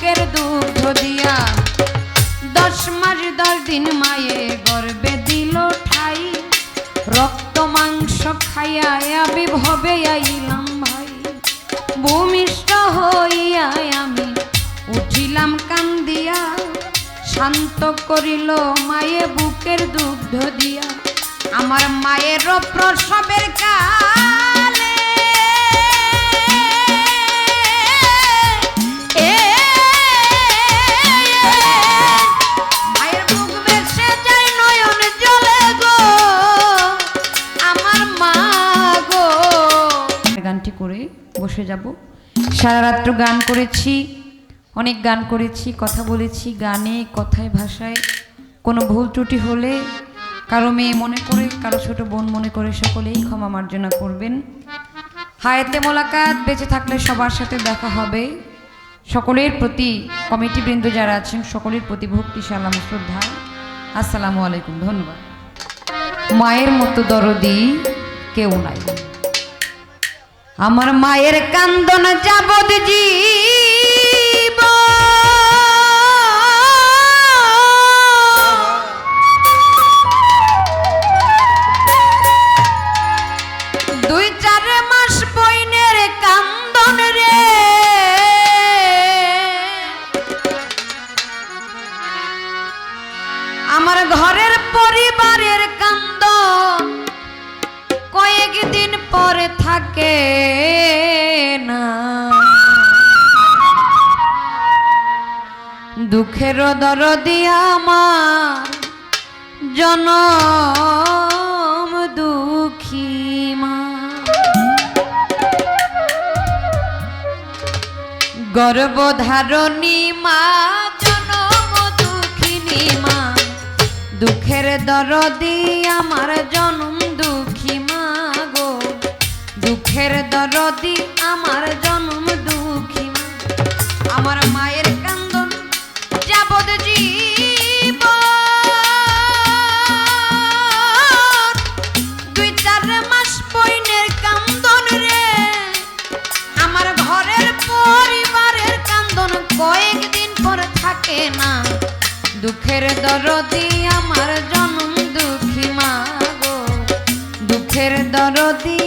বুকের দুগ্ধ দিয়া। দশ মাস দশ দিন মায়ে গর্বে দিল ঠাই। রক্ত, মাংস খাইয়া আমি ভবে আইলাম ভাই। ভূমিষ্ঠ হইয়া আমি উঠিলাম কান্দিয়া। শান্ত করিল মায়ে বুকের দুগ্ধ দিয়া। আমার মায়ের প্রসবের কালে করে বসে যাব। সারা রাত্র গান করেছি, অনেক গান করেছি, কথা বলেছি, গানে, কথায়, ভাষায়। কোনো ভুল ত্রুটি হলে কারও মেয়ে মনে করে, কারও ছোট বোন মনে করে সকলেই ক্ষমা মার্জনা করবেন। হায়াতে মোলাকাত, বেঁচে থাকলে সবার সাথে দেখা হবে। সকলের প্রতি কমিটি বৃন্দ যারা আছেন, সকলের প্রতি ভক্তি, সালাম, শ্রদ্ধা। আসসালামু আলাইকুম, ধন্যবাদ। মায়ের মতো দরদি কেউ নাই। আমার মায়ের কান্দন যাবদ জীব। দুই চার মাস বইনের কান্দন রে। আমার ঘরের পরিবারের কান্দন পরে থাকে না। দুঃখের দরদি আমার জনম দুঃখী মা। গর্ভধারণী মা, জনম দুঃখিনী মা। দুঃখের দরদি আমার জনম দরদি আমার জনম দুঃখী। আমার মায়ের কান্দন যাবদ জীব দুই চার মাস বইনের কান্দন রে। আমার ঘরের পরিবারের কান্দন কয়েকদিন পর থাকে না। দুঃখের দরদি আমার জনম দুঃখী মা গো। দুঃখের দরদি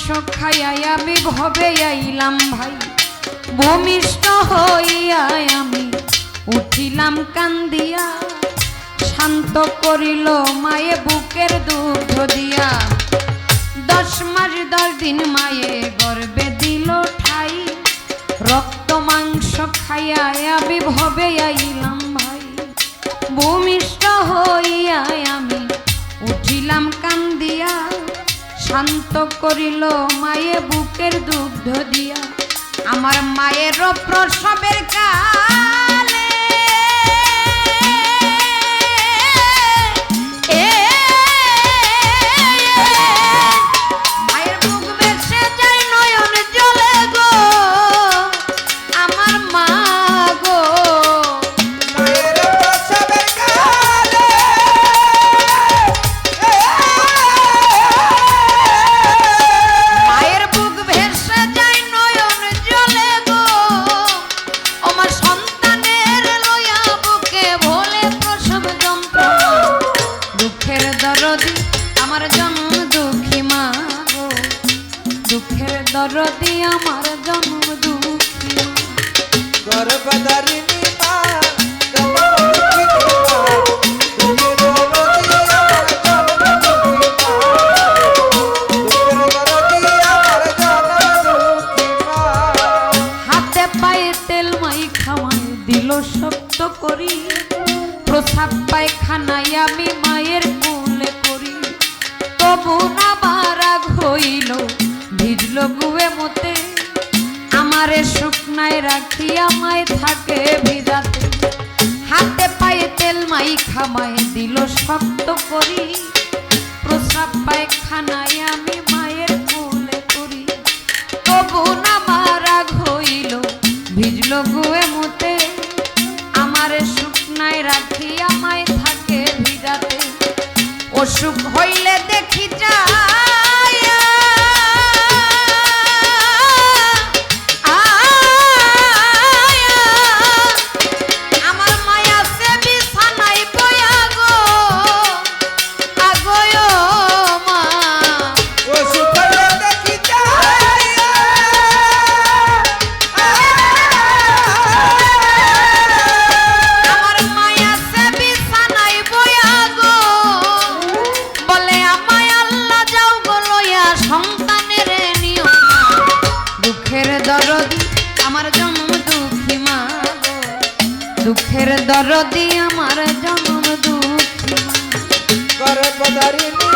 মাংস খাইয়াই আমি ভবে আইলাম ভাই। ভূমিষ্ঠ হইয়া আমি উঠিলাম কান্দিয়া। শান্ত করিল মায়ে বুকের দুধ দিয়া। দশ মাস দশ দিন মায়ে গর্বে দিল ঠাই। রক্ত মাংস খাইয়া আমি ভবে আইলাম ভাই। ভূমিষ্ঠ হইয়া আমি উঠিলাম কান্দিয়া। শান্ত করিল মায়ে বুকের দুগ্ধ দিয়া। আমার মায়ের প্রসবের কালে হাতে পায়ে তেল মাই খাওয়াই দিল শক্ত করি। প্রসাব পায়খানায় আমি মায়ের কোলে করি। তবু না বারাগ হইল ভিজল গুয়ে মতে, আমারে শুকনায় রাখি আমায় থাকে ভিজাতে হাতে পায়ে তেল মাই খামায় দিল শক্ত করি প্রসাব পায়খানায় আমি মায়ের কোলে করি। তবু না মারা হইল ভিজল গুয়ে মতে, আমার শুকনায় রাখি আমায় থাকে ভিজাতে অসুখ হইলে দরদি আমার জন্ম দুঃখী মা দুঃখের দরদি আমার জন্ম দুঃখী মা।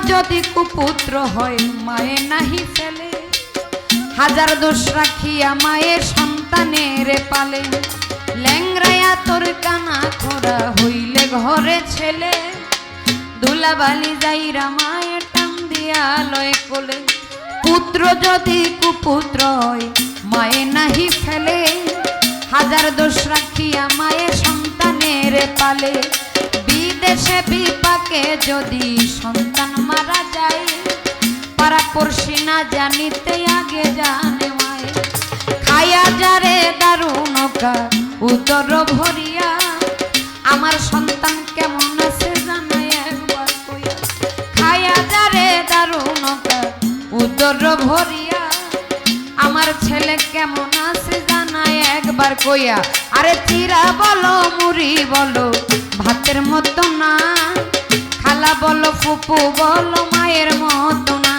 যদি কুপুত্র হয়, মায়ে নাহি ফেলে। হাজার দোষ রাখিয়া মায়ের সন্তানের পালে। ল্যাংরায়া তোর কানা খোরা হইলে ঘরে ছেলে। দুলাবালি যাইরা মায়ের টান দিয়া লয় কোলে। পুত্র যদি কুপুত্র হয়, মায়ে নাহি ফেলে। হাজার দোষ রাখিয়া মায়ের সন্তানের পালে। বিদেশে বিপাকে যদি সন্তান মারা যায় পাড়া পড়শি না জানিতে আগে জানে মায়ে। খায়া যারে দারুণ উদর ভরিয়া, আমার সন্তান কেমন আছে জানাই একবার কইয়া। খায়া যারে দারুণ উদর ভরিয়া, আমার ছেলে কেমন আছে জানাই একবার কইয়া। আরে চিরা বলো, মুড়ি বলো ফুপু বলো মায়ের মতো না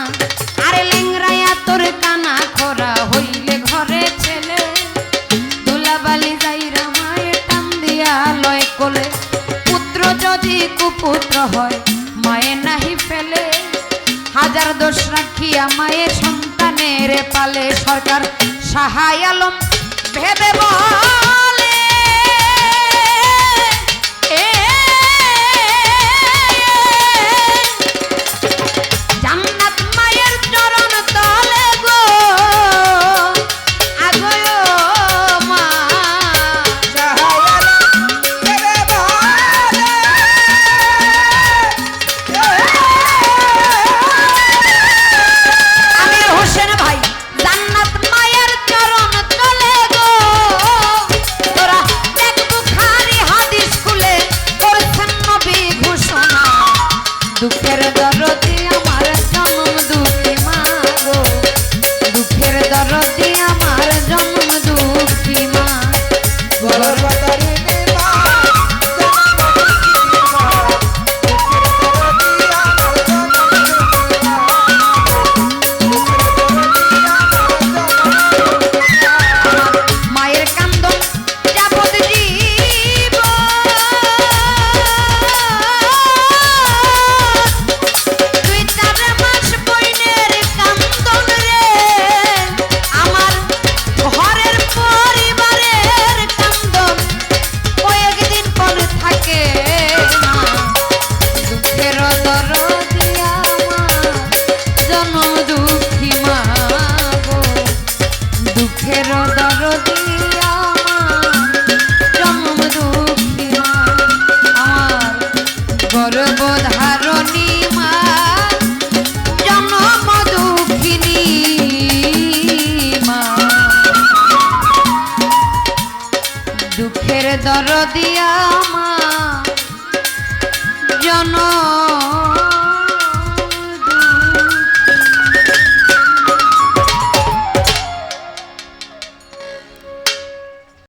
আরে লেংরাইয়া তোর কানা খরা হইলে ঘরে ছেলে। দুলাবালি যাইরা মায়ের টান দিয়া লয় কোলে। পুত্র যদি কুপুত্র হয়, মায়ে নাহি ফেলে। হাজার দোষ রাখিয়া মায়ের সন্তানের পালে। সরকার সাহায় আলম ভেবে বল। দর দিয়া মা জন